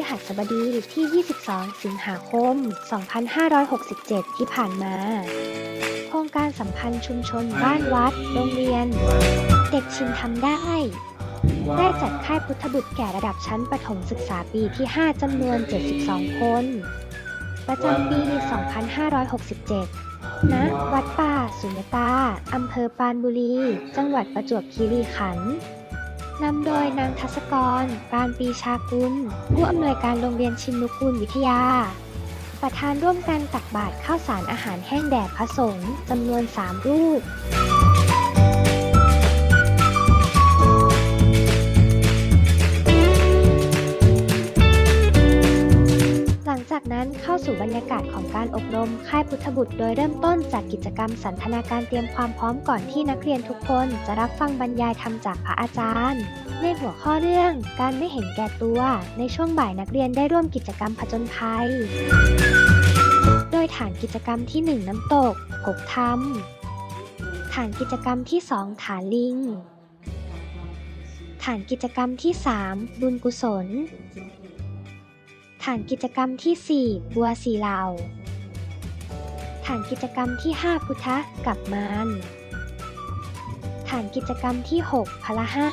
ฤหัสบดีที่ 22 สิงหาคม 2567 ที่ผ่านมา โครงการสัมพันธ์ชุมชนบ้านวัด โรงเรียน เด็กชินทำได้ ได้จัดค่ายพุทธบุตรแก่ระดับชั้นประถมศึกษาปีที่ 5 จำนวน 72 คน ประจำปี 2567ณวัดป่า สุญญตา อำเภอปานบุรี จังหวัดประจวบคีรีขันธ์ นำโดยนางทัศกร ปานปีชากุล ผู้อำนวยการโรงเรียนชินนุกูลวิทยา ประธานร่วมกันตักบาตรข้าวสารอาหารแห้งแด่พระสงฆ์จำนวน 3 รูป นั้นเข้าสู่บรรยากาศของการอบรมค่ายพุทธบุตร โดยเริ่มต้นจากกิจกรรมสันทนาการเตรียมความพร้อมก่อนที่นักเรียนทุกคนจะรับฟังบรรยายธรรมจากพระอาจารย์ ในหัวข้อเรื่องการไม่เห็นแก่ตัว ในช่วงบ่ายนักเรียนได้ร่วมกิจกรรมผจญภัย โดยฐานกิจกรรมที่ 1 น้ำตกหกธรรม ฐานกิจกรรมที่ 2 ฐานลิง ฐานกิจกรรมที่ 3 บุญกุศล ฐานกิจกรรมที่ 4 บัวสีเหลาฐานกิจกรรมที่ 5 พุทธะกับมารฐานกิจกรรมที่ 6 พละห้า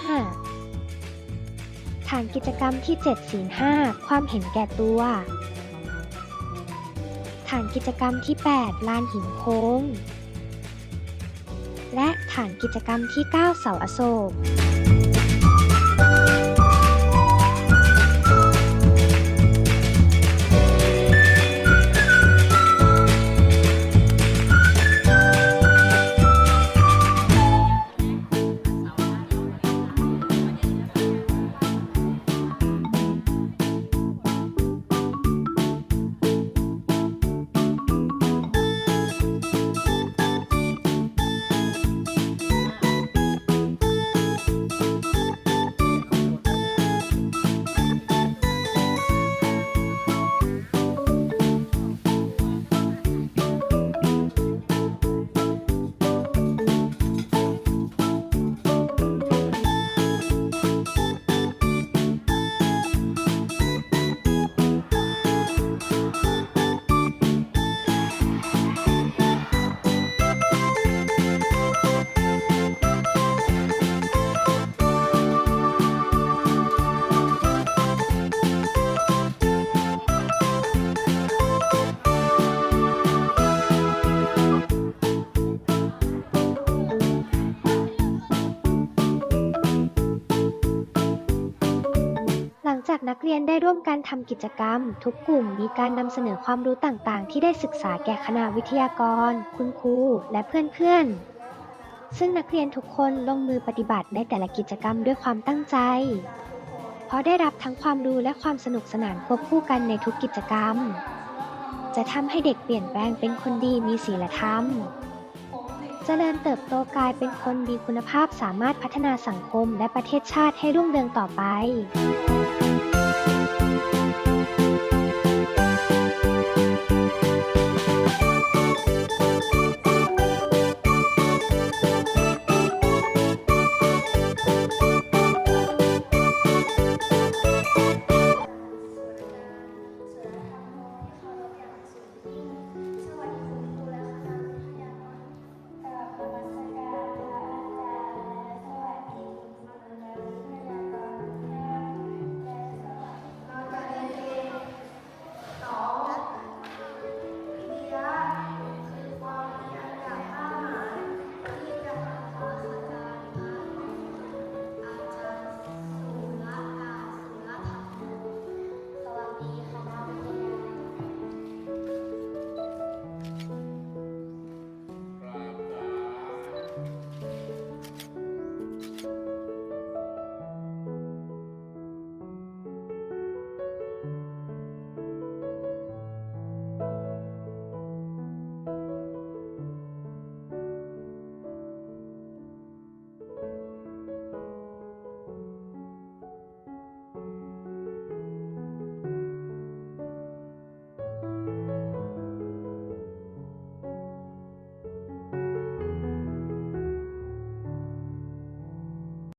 ฐานกิจกรรมที่ 7 ศีลห้าความเห็นแก่ตัว ฐานกิจกรรมที่ 8 ลานหินโค้ง และฐานกิจกรรมที่ 9 เสาอโศก จากนักเรียนได้ร่วมกันทำกิจกรรม ทุกกลุ่มมีการนำเสนอความรู้ต่างๆ ที่ได้ศึกษาแก่คณะวิทยากร คุณครูและเพื่อนๆ ซึ่งนักเรียนทุกคนลงมือปฏิบัติในแต่ละกิจกรรมด้วยความตั้งใจ เพราะได้รับทั้งความรู้และความสนุกสนานควบคู่กันในทุกกิจกรรม จะทำให้เด็กเปลี่ยนแปลงเป็นคนดีมีศีลธรรมจเจริญเติบโตกลายเป็นคนมีคุณภาพสามารถพัฒนาสังคมและประเทศชาติให้รุ่งเรืองต่อไป